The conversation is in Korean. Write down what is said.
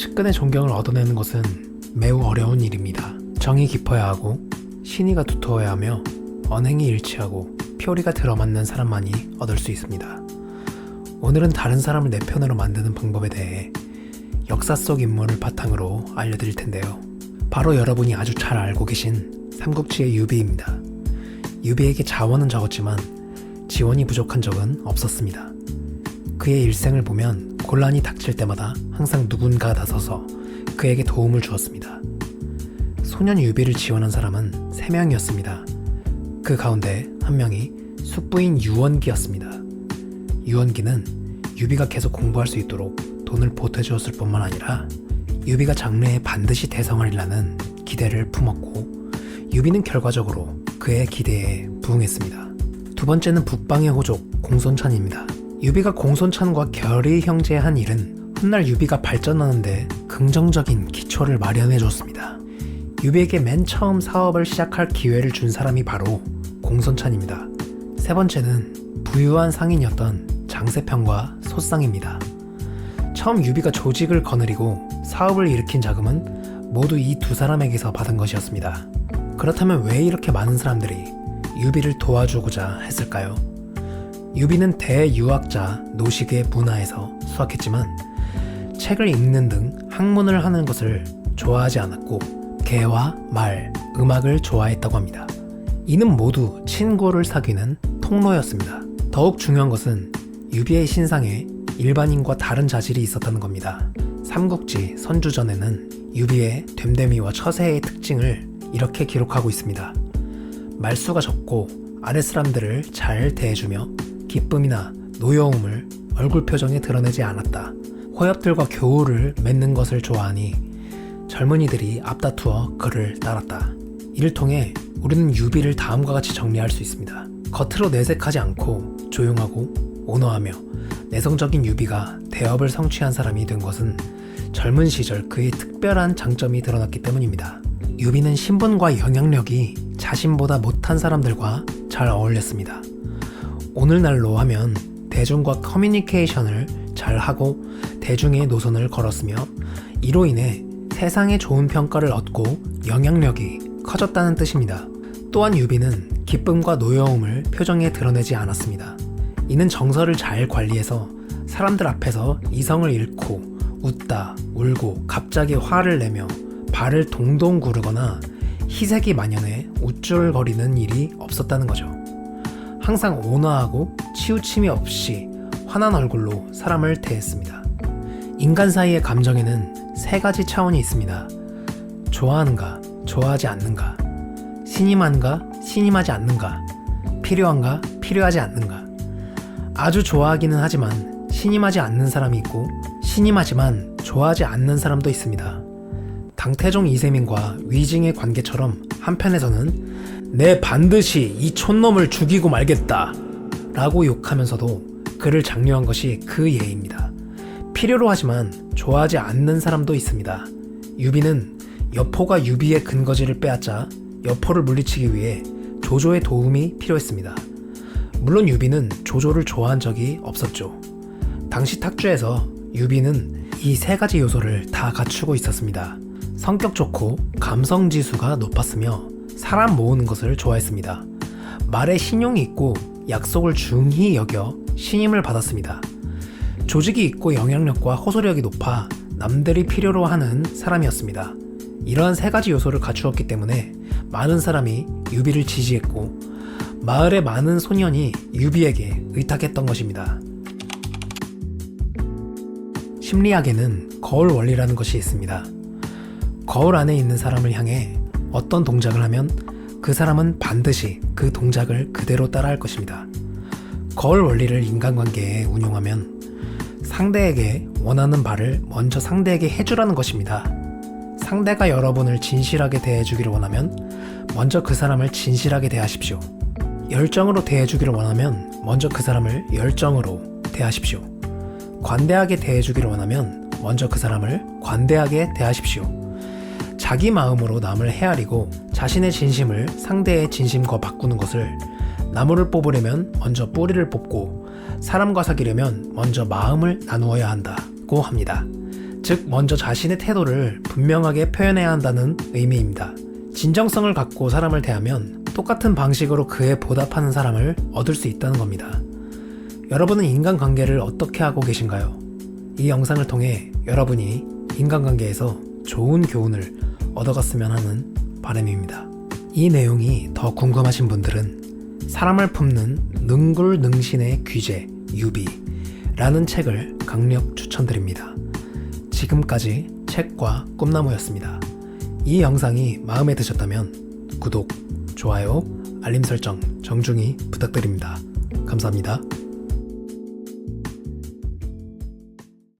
측근의 존경을 얻어내는 것은 매우 어려운 일입니다. 정이 깊어야 하고 신의가 두터워야 하며 언행이 일치하고 표리가 들어맞는 사람만이 얻을 수 있습니다. 오늘은 다른 사람을 내 편으로 만드는 방법에 대해 역사 속 인물을 바탕으로 알려드릴 텐데요. 바로 여러분이 아주 잘 알고 계신 삼국지의 유비입니다. 유비에게 자원은 적었지만 지원이 부족한 적은 없었습니다. 그의 일생을 보면 곤란이 닥칠 때마다 항상 누군가 나서서 그에게 도움을 주었습니다. 소년 유비를 지원한 사람은 3명이었습니다. 그 가운데 한 명이 숙부인 유원기였습니다. 유원기는 유비가 계속 공부할 수 있도록 돈을 보태주었을 뿐만 아니라 유비가 장래에 반드시 대성하리라는 기대를 품었고 유비는 결과적으로 그의 기대에 부응했습니다. 두 번째는 북방의 호족 공손찬입니다. 유비가 공손찬과 결의 형제한 일은 훗날 유비가 발전하는데 긍정적인 기초를 마련해 줬습니다. 유비에게 맨 처음 사업을 시작할 기회를 준 사람이 바로 공손찬입니다. 세 번째는 부유한 상인이었던 장세평과 소쌍입니다. 처음 유비가 조직을 거느리고 사업을 일으킨 자금은 모두 이 두 사람에게서 받은 것이었습니다. 그렇다면 왜 이렇게 많은 사람들이 유비를 도와주고자 했을까요? 유비는 대유학자 노식의 문화에서 수학했지만 책을 읽는 등 학문을 하는 것을 좋아하지 않았고 개와 말, 음악을 좋아했다고 합니다. 이는 모두 친구를 사귀는 통로였습니다. 더욱 중요한 것은 유비의 신상에 일반인과 다른 자질이 있었다는 겁니다. 삼국지 선주전에는 유비의 됨됨이와 처세의 특징을 이렇게 기록하고 있습니다. 말수가 적고 아랫사람들을 잘 대해주며 기쁨이나 노여움을 얼굴 표정에 드러내지 않았다. 호엽들과 교우를 맺는 것을 좋아하니 젊은이들이 앞다투어 그를 따랐다. 이를 통해 우리는 유비를 다음과 같이 정리할 수 있습니다. 겉으로 내색하지 않고 조용하고 온화하며 내성적인 유비가 대업을 성취한 사람이 된 것은 젊은 시절 그의 특별한 장점이 드러났기 때문입니다. 유비는 신분과 영향력이 자신보다 못한 사람들과 잘 어울렸습니다. 오늘날로 하면 대중과 커뮤니케이션을 잘 하고 대중의 노선을 걸었으며 이로 인해 세상에 좋은 평가를 얻고 영향력이 커졌다는 뜻입니다. 또한 유비는 기쁨과 노여움을 표정에 드러내지 않았습니다. 이는 정서를 잘 관리해서 사람들 앞에서 이성을 잃고 웃다, 울고 갑자기 화를 내며 발을 동동 구르거나 희색이 만연해 우쭐거리는 일이 없었다는 거죠. 항상 온화하고 치우침이 없이 환한 얼굴로 사람을 대했습니다. 인간 사이의 감정에는 세 가지 차원이 있습니다. 좋아하는가, 좋아하지 않는가, 신임한가, 신임하지 않는가, 필요한가, 필요하지 않는가. 아주 좋아하기는 하지만 신임하지 않는 사람이 있고 신임하지만 좋아하지 않는 사람도 있습니다. 당태종 이세민과 위징의 관계처럼 한편에서는 내 반드시 이 촌놈을 죽이고 말겠다 라고 욕하면서도 그를 장려한 것이 그 예입니다. 필요로 하지만 좋아하지 않는 사람도 있습니다. 유비는 여포가 유비의 근거지를 빼앗자 여포를 물리치기 위해 조조의 도움이 필요했습니다. 물론 유비는 조조를 좋아한 적이 없었죠. 당시 탁주에서 유비는 이 세 가지 요소를 다 갖추고 있었습니다. 성격 좋고 감성 지수가 높았으며 사람 모으는 것을 좋아했습니다. 말에 신용이 있고 약속을 중히 여겨 신임을 받았습니다. 조직이 있고 영향력과 호소력이 높아 남들이 필요로 하는 사람이었습니다. 이러한 세 가지 요소를 갖추었기 때문에 많은 사람이 유비를 지지했고 마을의 많은 소년이 유비에게 의탁했던 것입니다. 심리학에는 거울 원리라는 것이 있습니다. 거울 안에 있는 사람을 향해 어떤 동작을 하면 그 사람은 반드시 그 동작을 그대로 따라할 것입니다. 거울 원리를 인간관계에 운용하면 상대에게 원하는 바를 먼저 상대에게 해주라는 것입니다. 상대가 여러분을 진실하게 대해주기를 원하면 먼저 그 사람을 진실하게 대하십시오. 열정으로 대해주기를 원하면 먼저 그 사람을 열정으로 대하십시오. 관대하게 대해주기를 원하면 먼저 그 사람을 관대하게 대하십시오. 자기 마음으로 남을 헤아리고 자신의 진심을 상대의 진심과 바꾸는 것을 나무를 뽑으려면 먼저 뿌리를 뽑고 사람과 사귀려면 먼저 마음을 나누어야 한다고 합니다. 즉, 먼저 자신의 태도를 분명하게 표현해야 한다는 의미입니다. 진정성을 갖고 사람을 대하면 똑같은 방식으로 그에 보답하는 사람을 얻을 수 있다는 겁니다. 여러분은 인간관계를 어떻게 하고 계신가요? 이 영상을 통해 여러분이 인간관계에서 좋은 교훈을 얻어갔으면 하는 바람입니다. 이 내용이 더 궁금하신 분들은 사람을 품는 능굴능신의 귀재 유비라는 책을 강력 추천드립니다. 지금까지 책과 꿈나무였습니다. 이 영상이 마음에 드셨다면 구독, 좋아요, 알림 설정 정중히 부탁드립니다. 감사합니다.